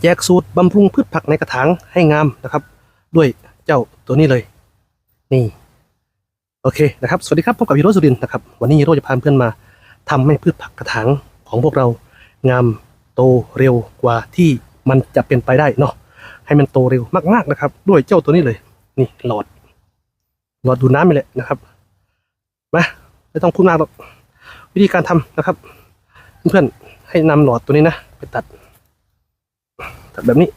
แจกสูตรบำรุงพืชผักในกระถางให้งามนะครับ ด้วยเจ้าตัวนี้เลย นี่ โอเคนะครับ สวัสดีครับพบกับฮีโร่สุรินนะครับ วันนี้ฮีโร่จะพาเพื่อนมาทำให้พืชผักกระถางของพวกเรา งามโตเร็วกว่าที่มันจะเป็นไปได้เนาะให้มันโตเร็วมากๆนะครับ ด้วยเจ้าตัวนี้เลย นี่หลอด หลอดดูดน้ำไปเลยนะครับมาไม่ต้องพูดมากหรอกวิธีการทำนะครับ เพื่อนๆให้นำหลอดตัวนี้นะ ไปตัด แบบนี้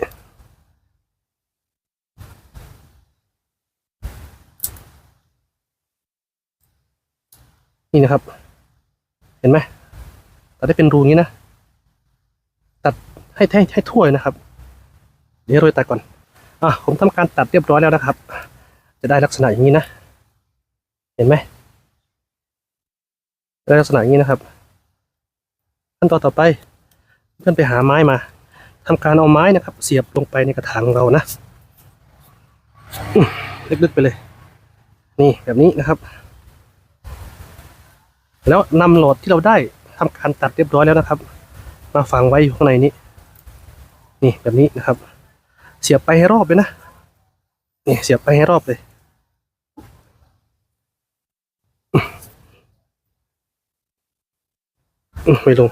นี่นะครับ เห็นไหมตัดได้เป็นรูงนี้นะ ตัดให้ให้ให้ทั่วยนะครับ เดี๋ยวโรยตัดก่อนอะผมทำการตัดเรียบร้อยแล้วนะครับ จะได้ลักษณะอย่างนี้นะ เห็นไหมได้ลักษณะอย่างนี้นะครับ ขั้นตอนต่อไปเพื่อนไปหาไม้มา ทำการเอาไม้นะครับ เสียบลงไปในกระถางของเรานะลึกๆไปเลย นี่แบบนี้นะครับ แล้วนำโหลดที่เราได้ทำการตัดเรียบร้อยแล้วนะครับ มาฝังไว้อยู่ข้างในนี้ นี่แบบนี้นะครับ เสียบไปให้รอบเลยนะนี่เสียบไปให้รอบเลยไม่ลง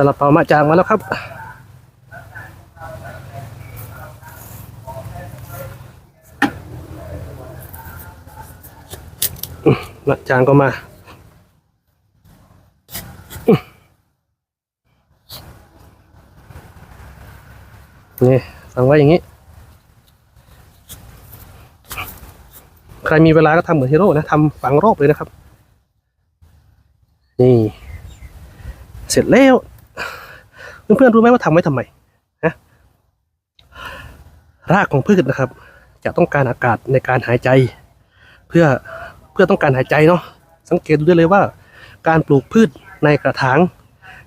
าลาเปามาจางมาแล้วครับมาจางก็มานี่ฟังไว้อย่างนี้ ใครมีเวลาก็ทำเหมือนฮีโร่นะทำฝังรอบเลยนะครับ นี่ เสร็จแล้ว เพื่อนๆรู้ไหมว่าทำไว้ทำไมนะรากของพืชนะครับ จะต้องการอากาศในการหายใจ เพื่อเพื่อต้องการหายใจเนาะสังเกตดูได้เลยว่า การปลูกพืชในกระถาง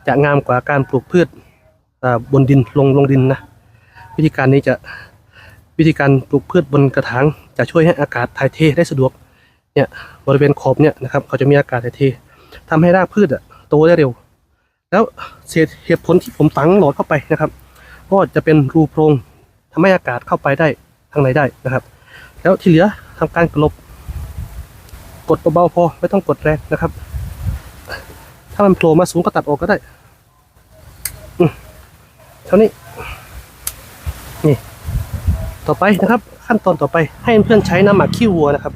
จะงามกว่าการปลูกพืชบนดินลงลงดินนะวิธีการนี้จะวิธีการปลูกพืชบนกระถาง จะช่วยให้อากาศถ่ายเทได้สะดวกเนี่ยบริเวณขอบเนี่ยนะครับเขาจะมีอากาศถ่ายเททำให้รากพืชอะโตได้เร็ว แล้วเศษเหตุผลที่ผมฝังหลอดเข้าไปนะครับ ก็จะเป็นรูโพรงทำให้อากาศเข้าไปได้ทางในได้นะครับ แล้วที่เหลือทำการกลบ กดเบาๆพอไม่ต้องกดแรงนะครับ ถ้ามันโผล่มาสูงก็ตัดออกก็ได้เท่านี้นี่ต่อไปนะครับ ขั้นตอนต่อไปให้เพื่อนใช้น้ำหมักขี้วัวนะครับ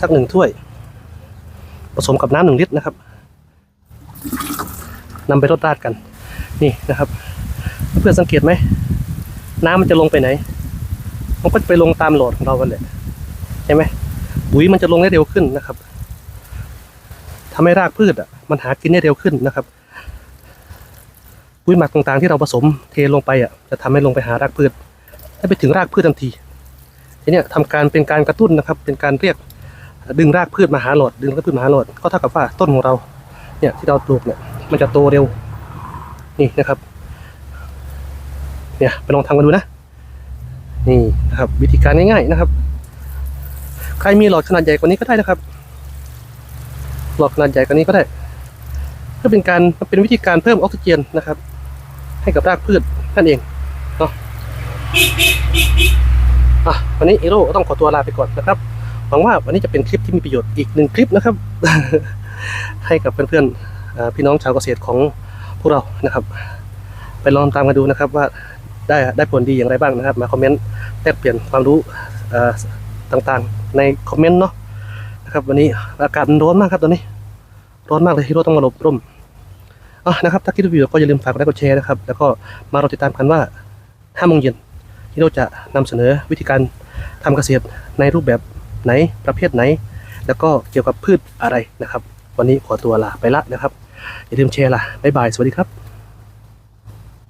สักหนึ่งถ้วย ผสมกับน้ำหนึ่งลิตรนะครับ นำไปรดราดกัน นี่นะครับ เพื่อนสังเกตไหมน้ำมันจะลงไปไหน มันก็จะไปลงตามโหลดของเรากันแหละใช่ไหมปุ๋ยมันจะลงได้เร็วขึ้นนะครับทำให้รากพืชอะ มันหากินได้เร็วขึ้นนะครับปุ๋ยหมักต่างๆที่เราผสมเทลงไปอะจะทำให้ลงไปหารากพืชให้ไปถึงรากพืชทันทีทีนี้ยทำการเป็นการกระตุ้นนะครับ เป็นการเรียกดึงรากพืชมาหาโหลดดึงรากพืชมาหาโหลดก็เท่ากับว่าต้นของเราเนี่ยที่เราปลูกเนี่ย มันจะโตเร็ว นี่นะครับ เนี่ยไปลองทำกันดูนะ นี่นะครับ วิธีการง่ายๆนะครับ ใครมีหลอดขนาดใหญ่กว่านี้ก็ได้นะครับ หลอดขนาดใหญ่กว่านี้ก็ได้เพื่อเป็นการมันเป็นวิธีการเพิ่มออกซิเจนนะครับ ให้กับรากพืชนั่นเองเนาะอะวันนี้ฮีโร่ต้องขอตัวลาไปก่อนนะครับหวังว่าวันนี้จะเป็นคลิปที่มีประโยชน์อีกหนึ่งคลิปนะครับ ให้กับเพื่อนๆอ่า พี่น้องชาวเกษตรของพวกเรานะครับ ไปลองตามกันดูนะครับว่าได้ได้ผลดีอย่างไรบ้างนะครับ มาคอมเมนต์แลกเปลี่ยนความรู้ต่างๆ ในคอมเมนต์เนาะนะครับ วันนี้อากาศร้อนมากครับตอนนี้ ร้อนมากเลยที่เราต้องมาหลบร่มอะนะครับถ้าคิดว่าวิดีโอก็อย่าลืมฝากกดไลค์กดแชร์นะครับ แล้วก็มารอติดตามกันว่า5โมงเย็นที่เราจะนำเสนอวิธีการทำเกษตรในรูปแบบไหนประเภทไหน แล้วก็เกี่ยวกับพืชอะไรนะครับ วันนี้ขอตัวลาไปละนะครับ อย่าลืมแชร์ล่ะบ๊ายบาย สวัสดีครับ